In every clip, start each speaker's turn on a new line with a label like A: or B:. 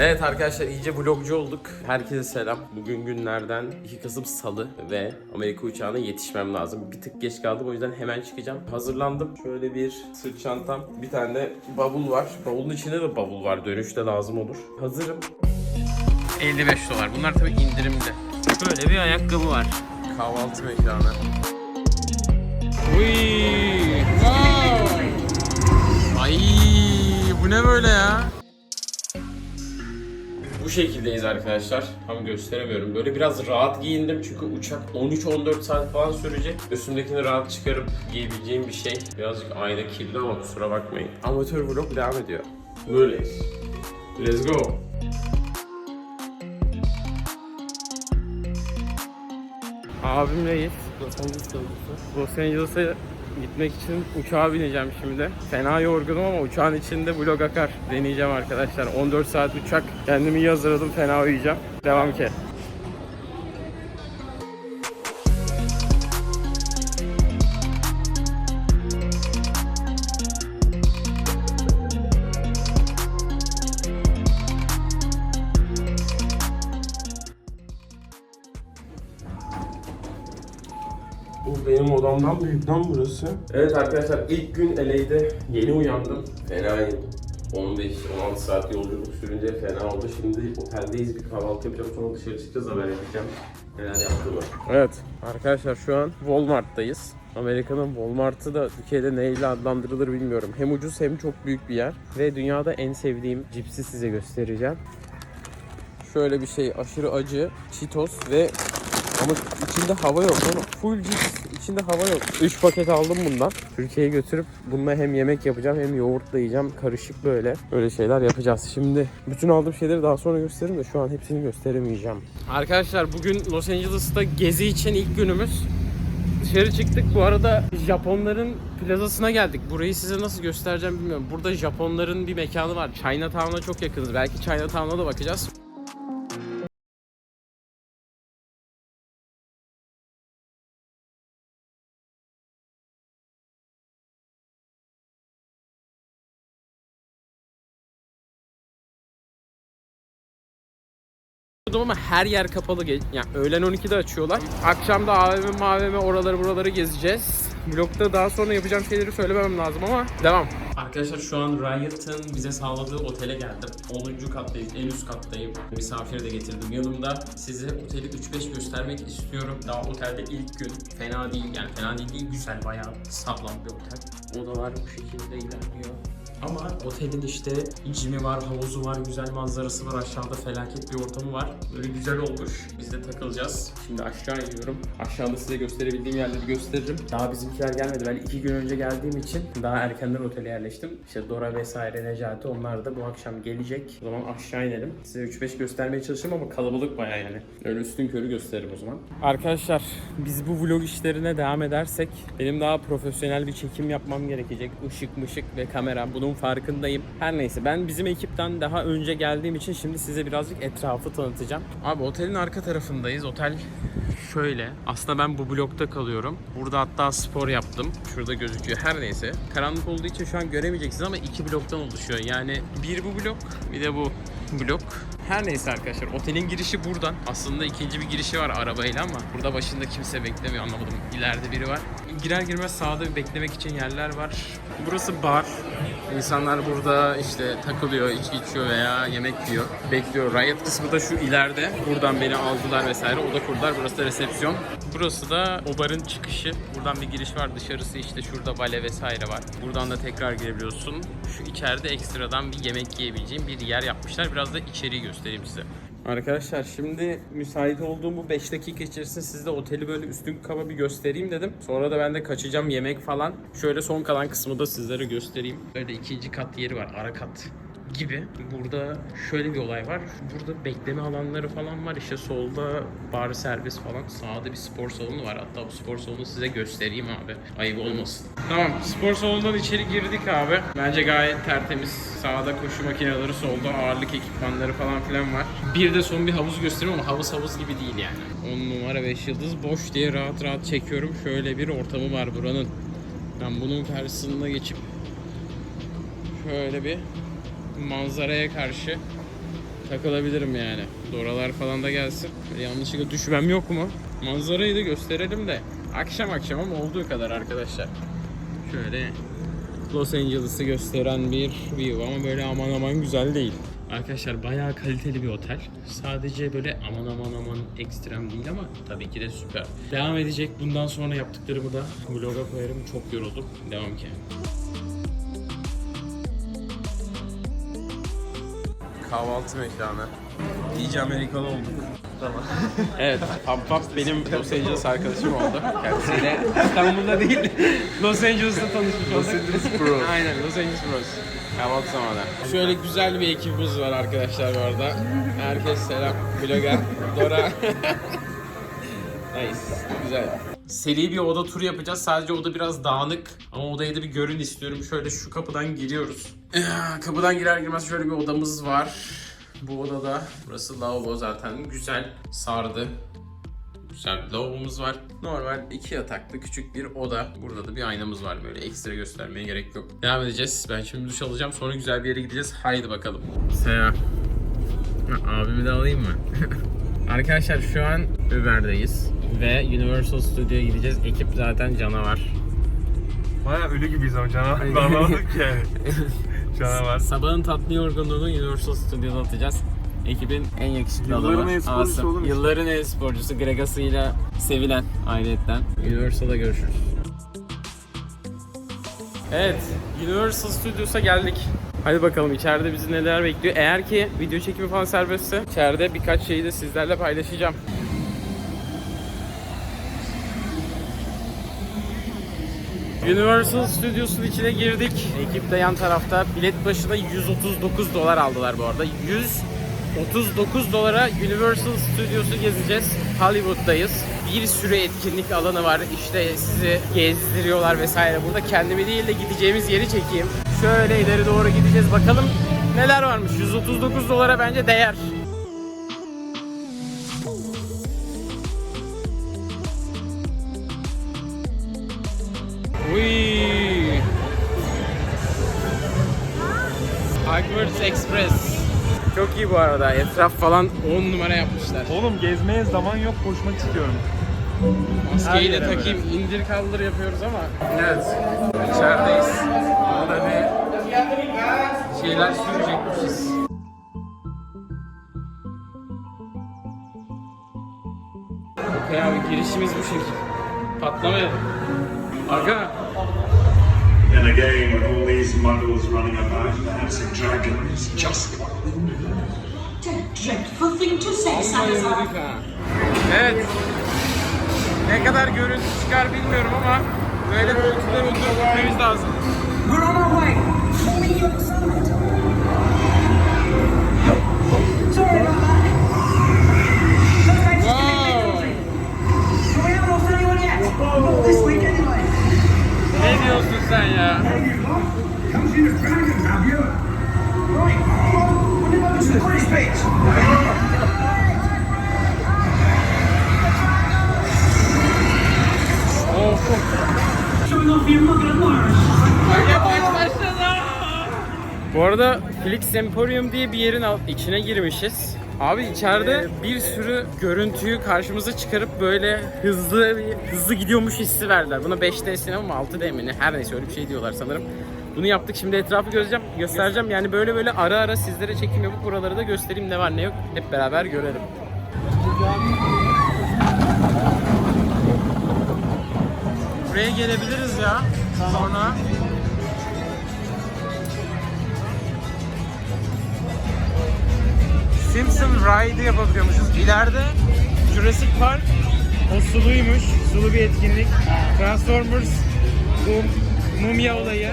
A: Evet arkadaşlar iyice vlogcu olduk. Herkese selam. Bugün günlerden 2 Kasım Salı ve Amerika uçağına yetişmem lazım. Bir tık geç kaldım o yüzden hemen çıkacağım. Hazırlandım. Şöyle bir sırt çantam, bir tane de bavul var. Bavulun içinde de bavul var. Dönüşte lazım olur. Hazırım. 55 dolar. Bunlar tabii indirimde. Böyle bir ayakkabı var. Kahvaltı mekanı. Uy! Ay bu ne böyle ya? Bu şekildeyiz arkadaşlar. Tam gösteremiyorum. Böyle biraz rahat giyindim çünkü uçak 13-14 saat falan sürecek. Üstümdekini rahat çıkarıp giyebileceğim bir şey. Birazcık ayna kirli ama kusura bakmayın. Amatör vlog devam ediyor. Böyleyiz. Let's go. Abim reis. Los Angeles Los Angeles'a gitmek için uçağa bineceğim şimdi. Fena yorgunum ama uçağın içinde vlog akar. Deneyeceğim arkadaşlar. 14 saat uçak. Kendimi iyi hazırladım. Fena uyuyacağım. Devam ki. Odamdan büyük lan burası. Evet arkadaşlar ilk gün LA'de yeni uyandım. Fenayım. 15-16 saat yolculuk sürünce fena oldu. Şimdi oteldeyiz bir kahvaltı yapacağım sonra dışarı çıkacağız haber edeceğim. Neler yaptığımı. Evet arkadaşlar şu an Walmart'tayız. Amerika'nın Walmart'ı da Türkiye'de neyle adlandırılır bilmiyorum. Hem ucuz hem çok büyük bir yer. Ve dünyada en sevdiğim cipsi size göstereceğim. Şöyle bir şey aşırı acı, Cheetos ve ama içinde hava yok full cips içinde hava yok. 3 paket aldım bundan. Türkiye'ye götürüp bununla hem yemek yapacağım hem yoğurtla yiyeceğim. Karışık böyle. Böyle şeyler yapacağız. Şimdi bütün aldığım şeyleri daha sonra gösteririm de şu an hepsini gösteremeyeceğim. Arkadaşlar bugün Los Angeles'ta gezi için ilk günümüz. Dışarı çıktık. Bu arada Japonların plazasına geldik. Burayı size nasıl göstereceğim bilmiyorum. Burada Japonların bir mekanı var. Chinatown'a çok yakınız. Belki Chinatown'a da bakacağız. Ama her yer kapalı. Ge- Yani öğlen 12'de açıyorlar. Akşam da AVM, AVM oraları buraları gezeceğiz. Vlogda daha sonra yapacağım şeyleri söylememem lazım ama devam. Arkadaşlar şu an Riot'ın bize sağladığı otele geldim. 10. kattayız, en üst kattayım. Misafir de getirdim yanımda. Size oteli 3-5 göstermek istiyorum. Daha otelde ilk gün. Fena değil yani fena değil değil güzel bayağı sağlam bir otel. Odalar bu şekilde ilerliyor. Ama otelin işte cimi var, havuzu var, güzel manzarası var, aşağıda felaket bir ortamı var. Böyle güzel olmuş. Biz de takılacağız. Şimdi aşağı iniyorum. Aşağıda size gösterebildiğim yerleri gösteririm. Daha bizimkiler gelmedi. Ben iki gün önce geldiğim için daha erkenden otele yerleştim. İşte Dora vesaire Necati onlar da bu akşam gelecek. O zaman aşağı inelim. Size 3-5 göstermeye çalışırım ama kalabalık baya yani. Öyle üstün körü gösteririm o zaman. Arkadaşlar biz bu vlog işlerine devam edersek benim daha profesyonel bir çekim yapmam gerekecek. Işık mışık ve kamera bunun farkındayım. Her neyse ben bizim ekipten daha önce geldiğim için şimdi size birazcık etrafı tanıtacağım. Abi otelin arka tarafındayız. Otel şöyle. Aslında ben bu blokta kalıyorum. Burada hatta spor yaptım. Şurada gözüküyor. Her neyse. Karanlık olduğu için şu an göremeyeceksiniz ama iki bloktan oluşuyor. Yani bir bu blok bir de bu blok. Her neyse arkadaşlar otelin girişi buradan. Aslında ikinci bir girişi var arabayla ama burada başında kimse beklemiyor anlamadım. İleride biri var. Girer girmez sağda beklemek için yerler var. Burası bar. İnsanlar burada işte takılıyor, içki içiyor veya yemek yiyor. Bekliyor. Riot kısmı da şu ileride. Buradan beni aldılar vesaire. Oda kurdular. Burası da resepsiyon. Burası da o barın çıkışı. Buradan bir giriş var. Dışarısı işte şurada bale vesaire var. Buradan da tekrar girebiliyorsun. Şu içeride ekstradan bir yemek yiyebileceğim bir yer yapmışlar. Biraz da içeriği göstereyim size. Arkadaşlar şimdi müsait olduğum bu 5 dakika içerisinde sizde oteli böyle üstün kaba bir göstereyim dedim. Sonra da ben de kaçacağım yemek falan. Şöyle son kalan kısmı da sizlere göstereyim. Böyle ikinci kat yeri var ara kat gibi. Burada şöyle bir olay var. Burada bekleme alanları falan var. İşte solda bar servis falan. Sağda bir spor salonu var. Hatta bu spor salonu size göstereyim abi. Ayıp olmasın. Tamam spor salonundan içeri girdik abi. Bence gayet tertemiz. Sağda koşu makineleri, solda ağırlık ekipmanları falan filan var. Bir de son bir havuz göstereyim ama havuz havuz gibi değil yani. 10 numara 5 yıldız boş diye rahat rahat çekiyorum. Şöyle bir ortamı var buranın. Ben bunun karşısında geçip şöyle bir manzaraya karşı takılabilirim yani. Doralar falan da gelsin. Yanlışlıkla düşmem yok mu? Manzarayı da gösterelim de. Akşam akşam ama olduğu kadar arkadaşlar. Şöyle Los Angeles'ı gösteren bir view ama böyle aman aman güzel değil. Arkadaşlar bayağı kaliteli bir otel. Sadece böyle aman aman aman ekstrem değil ama tabii ki de süper. Devam edecek. Bundan sonra yaptıklarımı da vloga koyarım. Çok yoruldum. Devam ki. Kahvaltı mekanı. İyice Amerikalı olduk. Tamam. evet, Pampap benim Los Angeles arkadaşım oldu. Kendisiyle İstanbul'da değil, Los Angeles'ta tanışmış olduk. Los Angeles Bros. Aynen, Los Angeles Bros. Kahvaltı zamanı. Şöyle güzel bir ekibimiz var arkadaşlar bu arada. Herkes selam. Vlogger, Dora. nice, güzel. Seri bir oda turu yapacağız. Sadece oda biraz dağınık. Ama odayı da bir görün istiyorum. Şöyle şu kapıdan giriyoruz. Ee, Kapıdan girer girmez şöyle bir odamız var. Bu odada burası lavabo zaten güzel sardı. Güzel bir lavabomuz var. Normal iki yataklı küçük bir oda. Burada da bir aynamız var böyle ekstra göstermeye gerek yok. Devam edeceğiz. Ben şimdi duş alacağım sonra güzel bir yere gideceğiz. Haydi bakalım. Selam. Abimi de alayım mı? Arkadaşlar şu an Uber'deyiz ve Universal Studio'ya gideceğiz. Ekip zaten canavar.
B: Baya ölü gibiyiz ama canavar. Anlamadık ki yani. Canavar.
A: Sabahın tatlı yorgunluğunu Universal Studio'da atacağız. Ekibin en yakışıklı
B: Yılların
A: adamı.
B: e-sporcusu
A: Asım.
B: oğlum işte.
A: Yılların e-sporcusu Gregas'ıyla sevilen ailetten. Universal'da görüşürüz. Evet, Universal Studios'a geldik. Hadi bakalım içeride bizi neler bekliyor. Eğer ki video çekimi falan serbestse içeride birkaç şeyi de sizlerle paylaşacağım. Universal Studios'un içine girdik. Ekip de yan tarafta. Bilet başına 139 dolar aldılar bu arada. 139 dolara Universal Studios'u gezeceğiz. Hollywood'dayız. Bir sürü etkinlik alanı var. İşte sizi gezdiriyorlar vesaire. Burada kendimi değil de gideceğimiz yeri çekeyim. Şöyle ileri doğru gideceğiz. Bakalım neler varmış. 139 dolara bence değer. Hogwarts Express. Çok iyi bu arada. Etraf falan 10 numara yapmışlar.
B: Oğlum gezmeye zaman yok koşmak istiyorum.
A: Maskeyi de takayım, indir kaldır yapıyoruz ama. Evet, içerideyiz. Burada bir şeyler sürecekmişiz. Okey abi girişimiz bu şekil. Patlamayalım. Aga.
C: In a game with all these muggles running about dancing dragons, just what we need.
D: A dreadful thing to say, Salazar.
A: Evet. Ne kadar görüntü çıkar bilmiyorum ama böyle koltukları oturtmamız lazım.
D: We're on our way. Summit. Sorry about that.
A: Wow.
D: So we haven't lost anyone yet. Not this muggle and Irish.
A: Bu arada Flix Emporium diye bir yerin içine girmişiz. Abi içeride bir sürü görüntüyü karşımıza çıkarıp böyle hızlı hızlı gidiyormuş hissi verdiler. Buna 5D sinema mı 6D mi ne her neyse öyle bir şey diyorlar sanırım. Bunu yaptık şimdi etrafı gözeceğim, göstereceğim. Yani böyle böyle ara ara sizlere çekim yapıp buraları da göstereyim ne var ne yok hep beraber görelim. Buraya gelebiliriz ya sonra. Simpson Ride'ı yapabiliyormuşuz. İleride Jurassic Park o suluymuş. Sulu bir etkinlik. Transformers bu mumya olayı.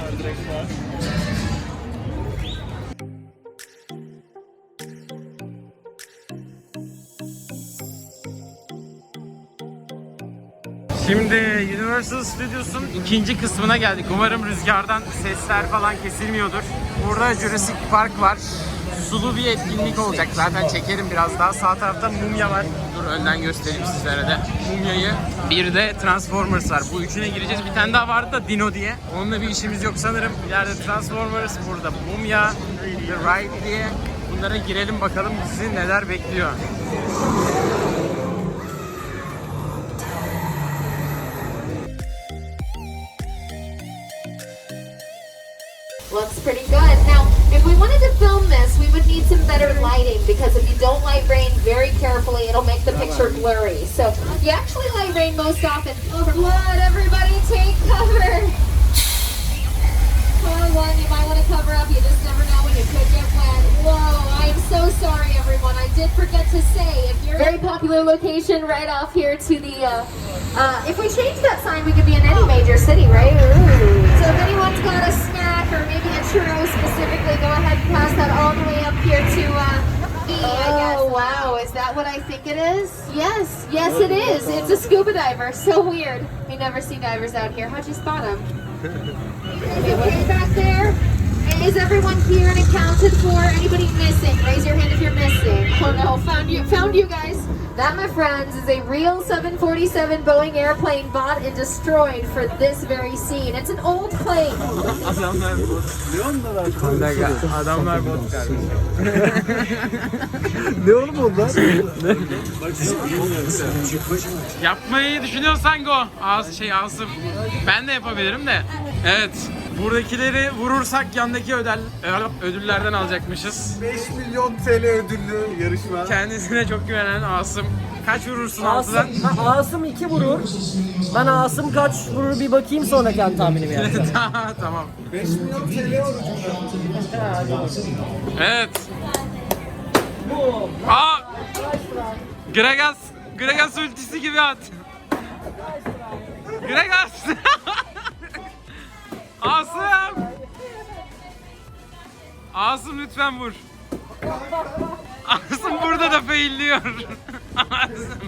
A: Şimdi Universal Studios'un ikinci kısmına geldik. Umarım rüzgardan sesler falan kesilmiyordur. Burada Jurassic Park var. Sulu bir etkinlik olacak. Zaten çekerim biraz daha. Sağ tarafta mumya var. Dur önden göstereyim sizlere de. Mumyayı. Bir de Transformers var. Bu üçüne gireceğiz. Bir tane daha vardı da Dino diye. Onunla bir işimiz yok sanırım. İleride Transformers, burada mumya, The Ride diye. bunlara girelim bakalım bizi neler bekliyor.
E: Looks pretty good. Now, if we wanted to film this, we would need some better lighting because if you don't light rain very carefully, it'll make the picture blurry. So you actually light rain most often. Blood, everybody take cover. Car one, you might want to cover up. You just never know when you could get wet. Whoa, I am so sorry, everyone. I did forget to say, if you're very popular location right off here to the, uh, uh, if we change that sign, we could be in any major city, right? So if anyone's got a snack or maybe a churro specifically, go ahead and pass that all the way up here to, uh, me, I guess. Oh, wow. Is that what I think it is? Yes. Yes, it is. It's a scuba diver. So weird. We never see divers out here. How'd you spot them? Is it back there? Is everyone here and accounted for? Anybody missing? Raise your hand if you're missing. Oh no, found you, found you guys. That, my friends, is a real 747 Boeing airplane bought and destroyed for this very scene. It's an old plane.
A: Adamlar bot. Adamlar bot kardeşim.
B: Ne oğlum onlar?
A: Yapmayı düşünüyorsan go. Az şey Asım. Ben de yapabilirim de. Evet. Buradakileri vurursak yandaki ödül, ödüllerden alacakmışız.
B: 5 milyon TL ödüllü yarışma.
A: Kendisine çok güvenen Asım. Kaç vurursun altıdan?
F: Asım, ha, Asım 2 vurur. Ben Asım kaç vurur bir bakayım sonra kendi tahminimi yapacağım.
A: tamam.
B: 5 milyon TL
A: Evet. Aa! Gregas, Gregas ultisi gibi at. Gregas. Asım. Asım lütfen vur. Asım burada da failliyor. Asım.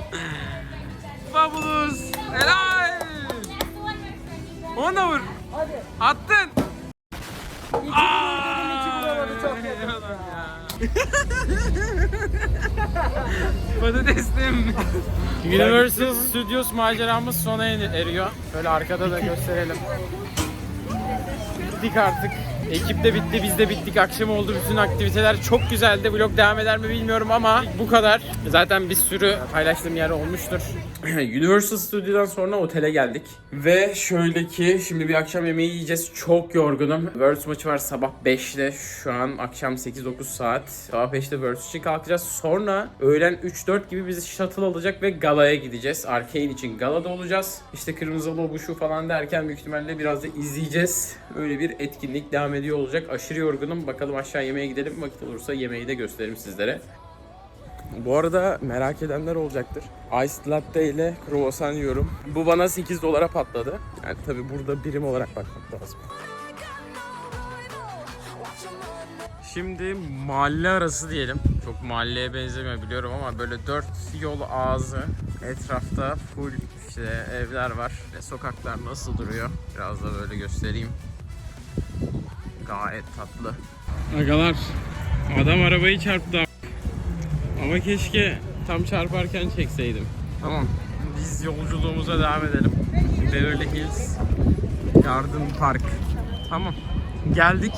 A: Fabulous. Helal. Onu da vur. Attın. Patateslim. Universal Studios maceramız sona er- eriyor. Şöyle arkada da gösterelim. Bittik artık. Ekip de bitti, biz de bittik. Akşam oldu. Bütün aktiviteler çok güzeldi. Vlog devam eder mi bilmiyorum ama bu kadar. Zaten bir sürü paylaştığım yer olmuştur. Universal Studio'dan sonra otele geldik. Ve şöyle ki şimdi bir akşam yemeği yiyeceğiz. Çok yorgunum. Worlds maçı var sabah 5'te. Şu an akşam 8-9 saat. Sabah 5'te Worlds için kalkacağız. Sonra öğlen 3-4 gibi bizi shuttle alacak ve galaya gideceğiz. Arcane için galada olacağız. İşte kırmızı lobu şu falan derken büyük ihtimalle biraz da izleyeceğiz. Öyle bir etkinlik devam ediyor olacak. Aşırı yorgunum. Bakalım aşağı yemeğe gidelim. Vakit olursa yemeği de gösteririm sizlere. Bu arada merak edenler olacaktır. Iced latte ile kruvasan yiyorum. Bu bana 8 dolara patladı. Yani tabi burada birim olarak bakmak lazım. Şimdi mahalle arası diyelim. Çok mahalleye benzemiyor biliyorum ama böyle dört yol ağzı etrafta full işte evler var. Ve sokaklar nasıl duruyor? Biraz da böyle göstereyim. Gayet tatlı. Agalar adam arabayı çarptı ama keşke tam çarparken çekseydim. Tamam. Biz yolculuğumuza devam edelim. Beverly Hills Garden Park. Tamam. Geldik.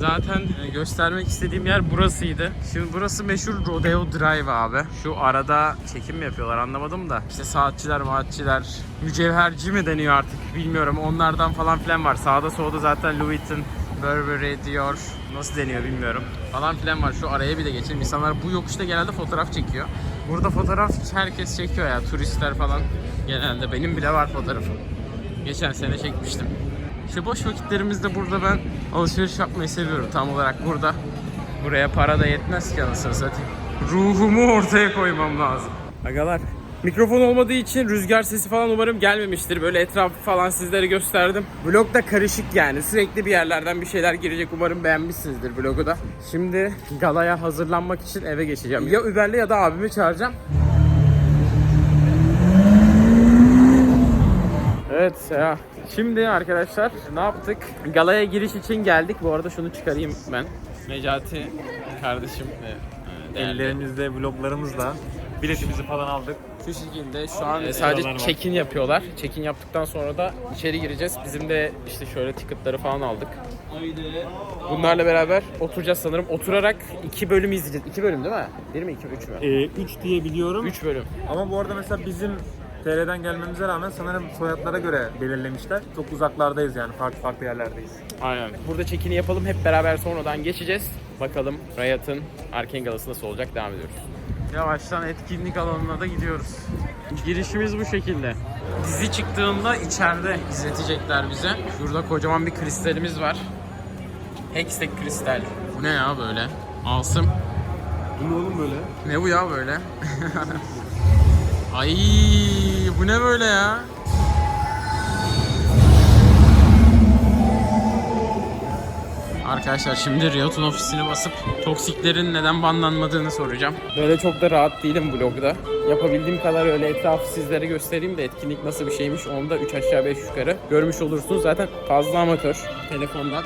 A: Zaten e, göstermek istediğim yer burasıydı. Şimdi burası meşhur Rodeo Drive abi. Şu arada çekim mi yapıyorlar anlamadım da. İşte saatçiler, maatçiler, mücevherci mi deniyor artık bilmiyorum. Onlardan falan filan var. Sağda solda zaten Louis Vuitton, Burberry, Dior nasıl deniyor bilmiyorum. Falan filan var. Şu araya bir de geçelim. İnsanlar bu yokuşta genelde fotoğraf çekiyor. Burada fotoğraf herkes çekiyor ya. Turistler falan genelde. Benim bile var fotoğrafım. Geçen sene çekmiştim. İşte boş vakitlerimizde burada ben alışveriş yapmayı seviyorum tam olarak burada. Buraya para da yetmez ki anasını satayım. Ruhumu ortaya koymam lazım. Agalar Mikrofon olmadığı için rüzgar sesi falan umarım gelmemiştir. Böyle etrafı falan sizlere gösterdim. Vlog da karışık yani. Sürekli bir yerlerden bir şeyler girecek. Umarım beğenmişsinizdir vlogu da. Şimdi galaya hazırlanmak için eve geçeceğim. Ya Uber'le ya da abimi çağıracağım. Evet ya. Şimdi arkadaşlar ne yaptık? Galaya giriş için geldik. Bu arada şunu çıkarayım ben. Necati kardeşim e, değerli-
B: Ellerimizde, vloglarımızla biletimizi falan aldık.
A: Şu şekilde şu an
B: Evet,
A: sadece check-in yapıyorlar. Check-in yaptıktan sonra da içeri gireceğiz. Bizim de işte şöyle ticketları falan aldık. Bunlarla beraber oturacağız sanırım. Oturarak iki bölüm izleyeceğiz. İki bölüm değil mi? Bir mi iki mi? Üç mü?
B: 3 Ee, diye biliyorum.
A: Üç bölüm.
B: Ama bu arada mesela bizim TR'den gelmemize rağmen sanırım soyadlara göre belirlemişler. Çok uzaklardayız yani farklı farklı yerlerdeyiz.
A: Aynen. Burada çekini yapalım. Hep beraber sonradan geçeceğiz. Bakalım Riot'ın Arkane Galası nasıl olacak? Devam ediyoruz. Yavaştan etkinlik alanına da gidiyoruz. Girişimiz bu şekilde. Dizi çıktığında içeride izletecekler bize. Şurada kocaman bir kristalimiz var. Hextech kristal. Bu ne ya böyle? Asım.
B: Bu ne oğlum böyle?
A: Ne bu ya böyle? Ay bu ne böyle ya? Arkadaşlar şimdi Riot'un ofisine basıp toksiklerin neden banlanmadığını soracağım. Böyle çok da rahat değilim blogda. Yapabildiğim kadar öyle etrafı sizlere göstereyim de etkinlik nasıl bir şeymiş onu da 3 aşağı 5 yukarı görmüş olursunuz. Zaten fazla amatör telefondan.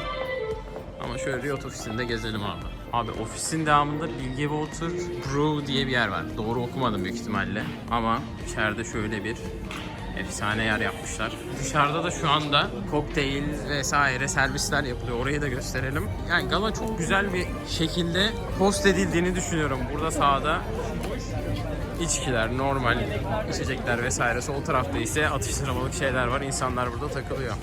A: Ama şöyle Riot ofisinde gezelim abi. Abi ofisin devamında Bilge Water Brew diye bir yer var. Doğru okumadım büyük ihtimalle. Ama içeride şöyle bir efsane yer yapmışlar. Dışarıda da şu anda kokteyl vesaire servisler yapılıyor. Orayı da gösterelim. Yani gala çok güzel bir şekilde host edildiğini düşünüyorum. Burada sağda içkiler, normal içecekler vesaire. Sol tarafta ise atıştırmalık şeyler var. İnsanlar burada takılıyor.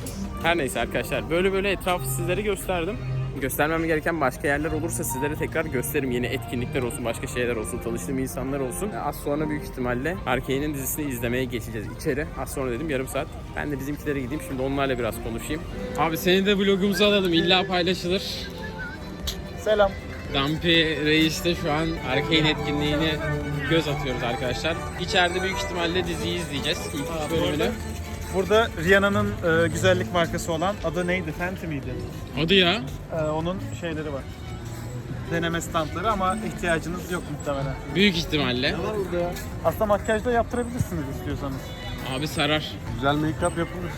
A: Her neyse arkadaşlar böyle böyle etrafı sizlere gösterdim. Göstermem gereken başka yerler olursa sizlere tekrar gösteririm. Yeni etkinlikler olsun, başka şeyler olsun, tanıştığım insanlar olsun. Az sonra büyük ihtimalle Arkane'in dizisini izlemeye geçeceğiz içeri. Az sonra dedim yarım saat. Ben de bizimkilere gideyim. Şimdi onlarla biraz konuşayım. Abi seni de vlogumuza alalım. İlla paylaşılır.
B: Selam.
A: Dampi Reis de şu an Arkane etkinliğine göz atıyoruz arkadaşlar. İçeride büyük ihtimalle diziyi izleyeceğiz. İlk üç bölümünü.
G: Burada Rihanna'nın e, güzellik markası olan adı neydi? Fenty miydi?
A: Hadi ya.
G: E, onun şeyleri var. Deneme standları ama ihtiyacınız yok muhtemelen.
A: Büyük ihtimalle.
G: Aslında makyaj da yaptırabilirsiniz istiyorsanız.
A: Abi sarar.
G: Güzel make-up yapılır.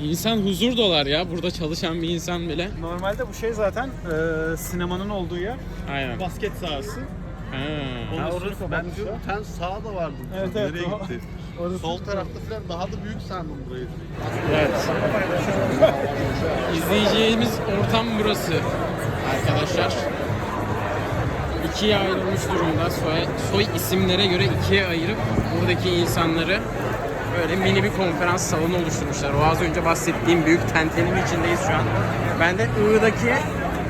A: İnsan huzur dolar ya burada çalışan bir insan bile.
G: Normalde bu şey zaten e, sinemanın olduğu yer.
A: Aynen.
G: Basket sahası.
A: Ha.
G: Ha, orası
H: Bence bir tane sağa da vardı.
G: Evet, evet,
H: Nereye
G: o-
H: gitti?
G: orası-
H: Sol tarafta falan daha da büyük sandım burayı.
A: Evet. İzleyeceğimiz ortam burası arkadaşlar. İkiye ayrılmış durumda. Soy, soy isimlere göre ikiye ayırıp buradaki insanları böyle mini bir konferans salonu oluşturmuşlar. O az önce bahsettiğim büyük tentenin içindeyiz şu an. Ben de I'daki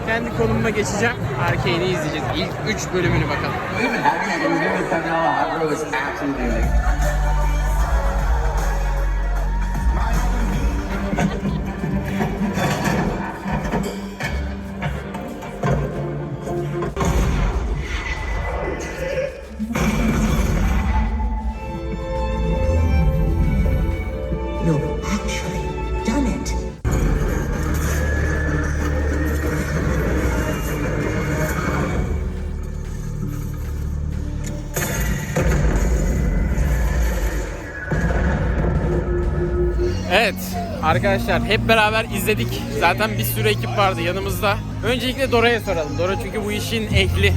A: kendi konumuma geçeceğim. Arkane'i izleyeceğiz. İlk 3 bölümünü bakalım. Arkadaşlar hep beraber izledik. Zaten bir sürü ekip vardı yanımızda. Öncelikle Dora'ya soralım. Dora çünkü bu işin ehli.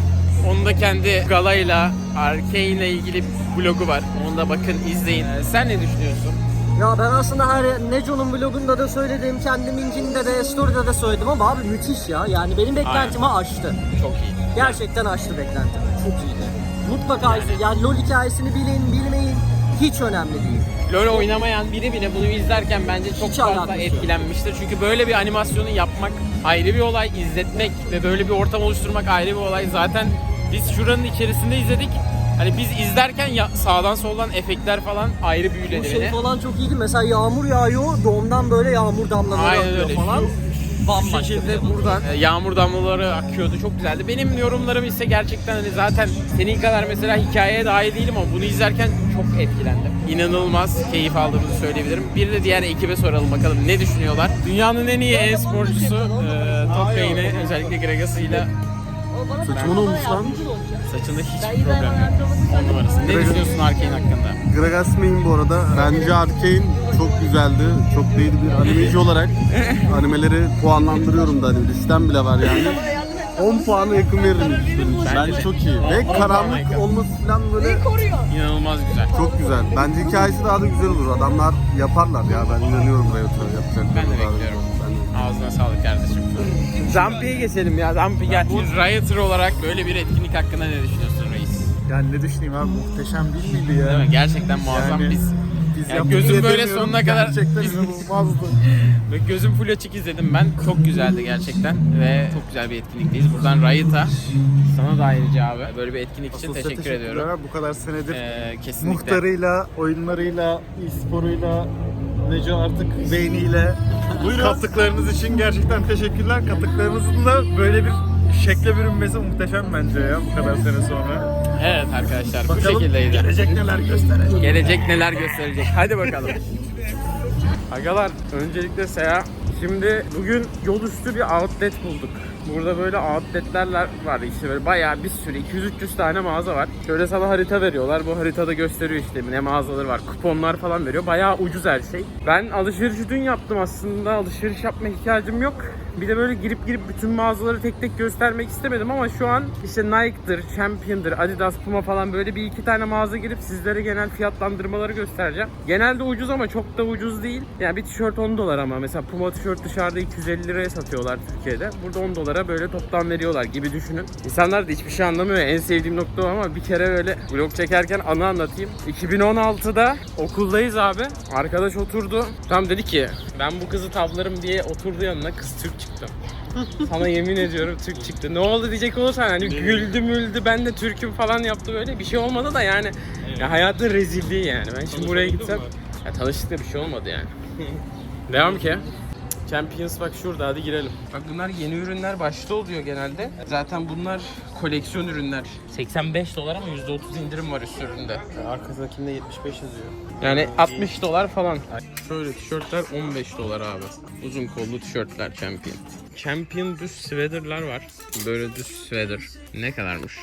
A: Onun da kendi galayla, ile ilgili blogu var. Onu da bakın izleyin. Ee, sen ne düşünüyorsun?
F: Ya ben aslında her Neco'nun vlogunda da söyledim, kendiminkinde de, story'de de söyledim ama abi müthiş ya. Yani benim beklentimi aştı.
A: Çok iyi.
F: Gerçekten aştı beklentimi. Çok iyiydi. Mutlaka izleyin. Yani LoL hikayesini bilin, bilmeyin. Hiç önemli değil.
A: LoL oynamayan biri bile bunu izlerken bence çok
F: Hiç
A: fazla
F: alakası yok.
A: etkilenmiştir. Çünkü böyle bir animasyonu yapmak ayrı bir olay, izletmek ve böyle bir ortam oluşturmak ayrı bir olay. Zaten biz şuranın içerisinde izledik. Hani biz izlerken ya, sağdan soldan efektler falan ayrı
F: Bu
A: büyüledi
F: şey
A: beni.
F: falan çok iyiydi. Mesela yağmur yağıyor, doğumdan böyle yağmur damlaları
A: Aynen
F: akıyor
A: öyle.
F: falan. Bambaşka
A: şekilde
F: bir
A: buradan e, yağmur damlaları akıyordu. Çok güzeldi. Benim yorumlarım ise gerçekten hani zaten senin kadar mesela hikayeye dahil değilim ama bunu izlerken çok etkilendim. İnanılmaz keyif aldığımızı söyleyebilirim. Bir de diğer ekibe soralım bakalım ne düşünüyorlar. Dünyanın en iyi e-sporcusu e, Lane'i özellikle Gragas'ıyla
H: Saçma olmuş lan.
A: saçında hiçbir problem yok. 10 numarası. Ne düşünüyorsun Arkane hakkında?
H: Gragas main bu arada. Bence Arkane çok güzeldi. Çok iyi bir animeci olarak animeleri puanlandırıyorum da hani listem bile var yani. 10 puana yakın veririm.
A: Bence
H: çok iyi.
A: 10
H: Ve karanlık olması falan böyle
A: İnanılmaz güzel.
H: çok güzel. Bence hikayesi daha da güzel olur. Adamlar yaparlar ya. Ben inanıyorum Riot'a yapacaklarına.
A: Ben de bekliyorum. Ağzına sağlık kardeşim. Zampi'ye geçelim ya. Zampi gel. Biz Rioter olarak böyle bir etkinlik hakkında ne düşünüyorsun reis?
G: Yani ne düşüneyim abi muhteşem değil miydi ya?
A: Değil mi? Gerçekten muazzam.
G: Yani-
A: Biz
G: Biz
A: Yani gözüm böyle sonuna kadar-
G: inanılmazdı.
A: Ve gözüm full açık izledim ben. Çok güzeldi gerçekten ve çok güzel bir etkinlikteyiz. Buradan Riot'a sana da ayrıca abi böyle bir etkinlik için
G: Asıl size
A: teşekkür ediyorum.
G: teşekkürler. Bu kadar senedir
A: Ee, kesinlikle.
G: muhtarıyla, oyunlarıyla, e-sporuyla, Neco artık beyniyle kattıklarınız için gerçekten teşekkürler. Kattıklarınızın da böyle bir şekle bürünmesi muhteşem bence ya bu kadar sene sonra.
A: Evet arkadaşlar bu
G: Bakalım
A: şekildeydi.
G: gelecek neler gösterecek.
A: Gelecek neler gösterecek. Hadi bakalım. Agalar öncelikle Seha. Şimdi bugün yol üstü bir outlet bulduk. Burada böyle outletler var işte böyle bayağı bir sürü 200-300 tane mağaza var. Şöyle sana harita veriyorlar. Bu haritada gösteriyor işte ne mağazaları var. Kuponlar falan veriyor. Bayağı ucuz her şey. Ben alışverişi dün yaptım aslında. Alışveriş yapma ihtiyacım yok. Bir de böyle girip girip bütün mağazaları tek tek göstermek istemedim ama şu an işte Nike'dır, Champion'dır, Adidas, Puma falan böyle bir iki tane mağaza girip sizlere genel fiyatlandırmaları göstereceğim. Genelde ucuz ama çok da ucuz değil. Yani bir tişört 10 dolar ama mesela Puma tişört dışarıda 250 liraya satıyorlar Türkiye'de. Burada 10 dolara böyle toptan veriyorlar gibi düşünün. İnsanlar da hiçbir şey anlamıyor. En sevdiğim nokta o ama bir kere böyle vlog çekerken anı anlatayım. 2016'da okuldayız abi. Arkadaş oturdu. Tam dedi ki ben bu kızı tavlarım diye oturdu yanına. Kız Türk çıktı. Sana yemin ediyorum Türk çıktı. Ne oldu diyecek olursan hani güldü müldü ben de Türk'üm falan yaptı böyle. Bir şey olmadı da yani ya hayatın rezilliği yani. Ben şimdi buraya gitsem ya tanıştık da bir şey olmadı yani. Devam ki. Champions bak şurada hadi girelim. Bak bunlar yeni ürünler başta oluyor genelde. Zaten bunlar koleksiyon ürünler. 85 dolar ama %30 indirim var üst üründe. Arkasındakinde 75 yazıyor. Yani 60 dolar falan. Şöyle tişörtler 15 dolar abi. Uzun kollu tişörtler Champion. Champion düz sweater'lar var. Böyle düz sweater. Ne kadarmış?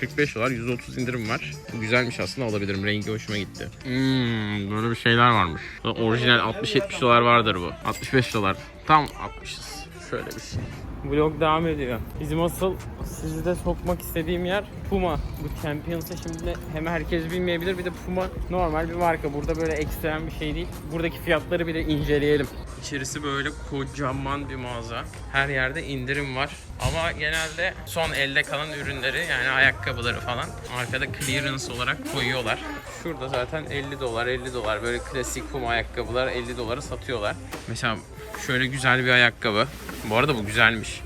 A: 45 dolar 130 indirim var. Bu güzelmiş aslında alabilirim. Rengi hoşuma gitti. Hmm, böyle bir şeyler varmış. Orijinal 60-70 dolar vardır bu. 65 dolar. Tam 60'ız. Şöyle bir şey. Vlog devam ediyor. Bizim asıl sizi de sokmak istediğim yer Puma. Bu Champions'a şimdi hem herkes bilmeyebilir bir de Puma normal bir marka. Burada böyle ekstrem bir şey değil. Buradaki fiyatları bir de inceleyelim. İçerisi böyle kocaman bir mağaza. Her yerde indirim var. Ama genelde son elde kalan ürünleri yani ayakkabıları falan arkada clearance olarak koyuyorlar. Şurada zaten 50 dolar 50 dolar böyle klasik Puma ayakkabılar 50 dolara satıyorlar. Mesela şöyle güzel bir ayakkabı. Bu arada bu güzelmiş.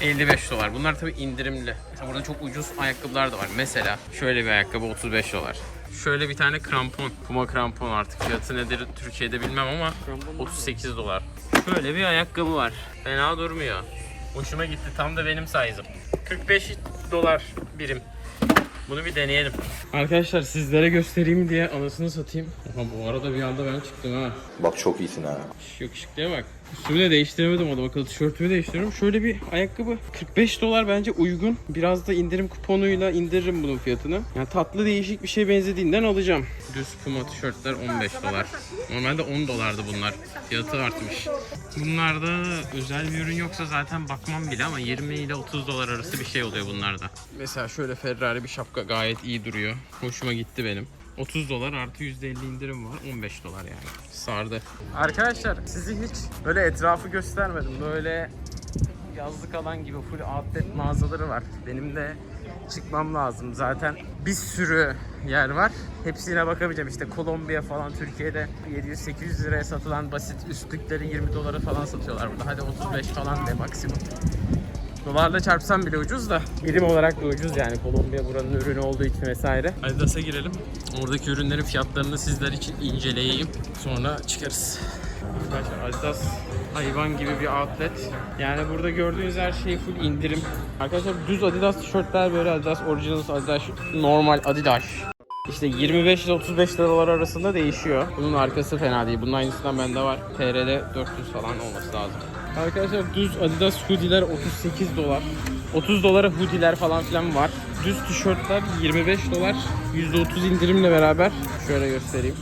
A: 55 dolar. Bunlar tabii indirimli. Mesela burada çok ucuz ayakkabılar da var. Mesela şöyle bir ayakkabı 35 dolar. Şöyle bir tane krampon. Puma krampon artık fiyatı nedir Türkiye'de bilmem ama 38 dolar. Şöyle bir ayakkabı var. Fena durmuyor. Hoşuma gitti. Tam da benim size'ım. 45 dolar birim. Bunu bir deneyelim. Arkadaşlar sizlere göstereyim diye anasını satayım. Ama bu arada bir anda ben çıktım ha.
I: Bak çok iyisin ha.
A: Yakışıklıya bak. Üstümü de değiştiremedim adam akıllı tişörtümü değiştiriyorum. Şöyle bir ayakkabı 45 dolar bence uygun. Biraz da indirim kuponuyla indiririm bunun fiyatını. Yani tatlı değişik bir şey benzediğinden alacağım. Düz Puma tişörtler 15 dolar. Normalde 10 dolardı bunlar. Fiyatı artmış. Bunlarda özel bir ürün yoksa zaten bakmam bile ama 20 ile 30 dolar arası bir şey oluyor bunlarda. Mesela şöyle Ferrari bir şapka gayet iyi duruyor. Hoşuma gitti benim. 30 dolar artı %50 indirim var. 15 dolar yani. Sardı. Arkadaşlar sizi hiç böyle etrafı göstermedim. Böyle yazlık alan gibi full outlet mağazaları var. Benim de çıkmam lazım. Zaten bir sürü yer var. Hepsine bakamayacağım. İşte Kolombiya falan Türkiye'de 700-800 liraya satılan basit üstlükleri 20 dolara falan satıyorlar burada. Hadi 35 falan de maksimum. Dolarla çarpsam bile ucuz da birim olarak da ucuz yani Kolombiya buranın ürünü olduğu için vesaire. Adidas'a girelim. Oradaki ürünlerin fiyatlarını sizler için inceleyeyim. Sonra çıkarız. Arkadaşlar Adidas hayvan gibi bir outlet. Yani burada gördüğünüz her şey full indirim. Arkadaşlar düz Adidas tişörtler böyle Adidas Originals, Adidas normal Adidas. İşte 25 ile 35 liralar arasında değişiyor. Bunun arkası fena değil. Bunun aynısından bende var. TR'de 400 falan olması lazım. Arkadaşlar düz Adidas hoodie'ler 38 dolar. 30 dolara hoodie'ler falan filan var. Düz tişörtler 25 dolar. %30 indirimle beraber şöyle göstereyim.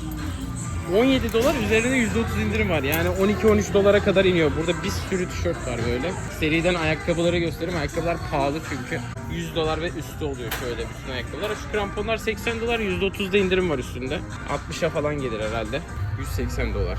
A: 17 dolar üzerine %30 indirim var. Yani 12-13 dolara kadar iniyor. Burada bir sürü tişört var böyle. Seriden ayakkabıları göstereyim. Ayakkabılar pahalı çünkü. 100 dolar ve üstü oluyor şöyle bütün ayakkabılar. Şu kramponlar 80 dolar %30'da indirim var üstünde. 60'a falan gelir herhalde. 180 dolar.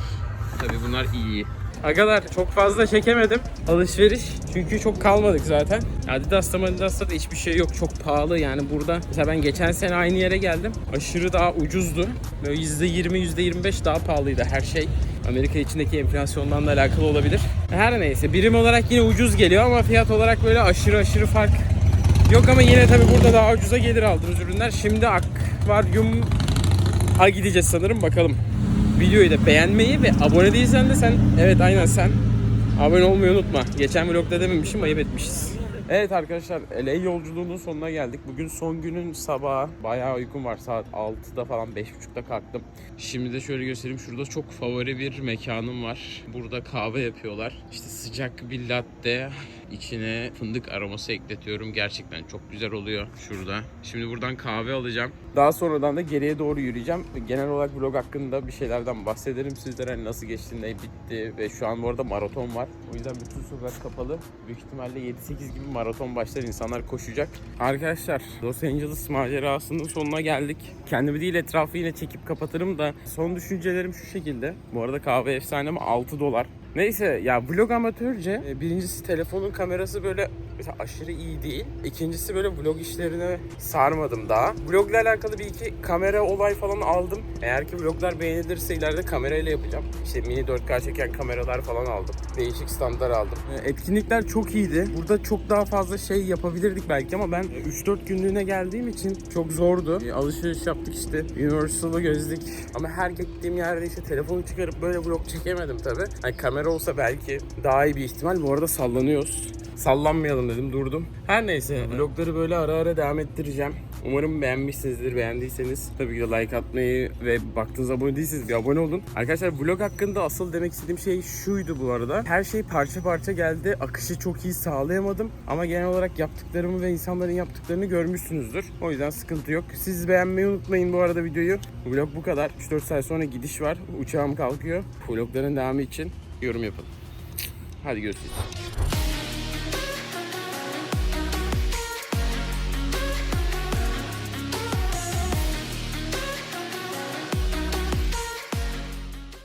A: Tabii bunlar iyi. Agalar çok fazla çekemedim alışveriş. Çünkü çok kalmadık zaten. Adidas'ta Adidas'ta da hiçbir şey yok. Çok pahalı yani burada. Mesela ben geçen sene aynı yere geldim. Aşırı daha ucuzdu. Böyle %20, %25 daha pahalıydı her şey. Amerika içindeki enflasyondan da alakalı olabilir. Her neyse birim olarak yine ucuz geliyor ama fiyat olarak böyle aşırı aşırı fark yok ama yine tabii burada daha ucuza gelir aldığınız ürünler. Şimdi akvaryum Ha gideceğiz sanırım bakalım. Videoyu da beğenmeyi ve abone değilsen de sen evet aynen sen abone olmayı unutma. Geçen vlogda dememişim ayıp etmişiz. Evet arkadaşlar LA yolculuğunun sonuna geldik. Bugün son günün sabahı. Bayağı uykum var. Saat 6'da falan 5.30'da kalktım. Şimdi de şöyle göstereyim. Şurada çok favori bir mekanım var. Burada kahve yapıyorlar. İşte sıcak bir latte. İçine fındık aroması ekletiyorum. Gerçekten çok güzel oluyor şurada. Şimdi buradan kahve alacağım. Daha sonradan da geriye doğru yürüyeceğim. Genel olarak vlog hakkında bir şeylerden bahsederim sizlere. Hani nasıl geçti, ne bitti ve şu an bu arada maraton var. O yüzden bütün sokak kapalı. Büyük ihtimalle 7-8 gibi maraton başlar. insanlar koşacak. Arkadaşlar Los Angeles macerasının sonuna geldik. Kendimi değil etrafı yine çekip kapatırım da son düşüncelerim şu şekilde. Bu arada kahve efsane ama 6 dolar. Neyse ya vlog amatörce. E, Birincisi telefonun kamerası böyle aşırı iyi değil. İkincisi böyle vlog işlerine sarmadım daha. Vlogla alakalı bir iki kamera olay falan aldım. Eğer ki vloglar beğenilirse ileride kamerayla yapacağım. İşte mini 4K çeken kameralar falan aldım. Değişik standlar aldım. E, Etkinlikler çok iyiydi. Burada çok daha fazla şey yapabilirdik belki ama ben 3-4 günlüğüne geldiğim için çok zordu. E, Alışveriş yaptık işte. Universal'ı gezdik. Ama her gittiğim yerde işte telefonu çıkarıp böyle vlog çekemedim tabi. Hani kamera olsa belki daha iyi bir ihtimal. Bu arada sallanıyoruz. Sallanmayalım dedim durdum. Her neyse vlogları böyle ara ara devam ettireceğim. Umarım beğenmişsinizdir. Beğendiyseniz tabii ki de like atmayı ve baktığınız abone değilseniz bir abone olun. Arkadaşlar vlog hakkında asıl demek istediğim şey şuydu bu arada. Her şey parça parça geldi. Akışı çok iyi sağlayamadım. Ama genel olarak yaptıklarımı ve insanların yaptıklarını görmüşsünüzdür. O yüzden sıkıntı yok. Siz beğenmeyi unutmayın bu arada videoyu. Vlog bu kadar. 3-4 saat sonra gidiş var. Uçağım kalkıyor. Vlogların devamı için yorum yapın. Hadi görüşürüz.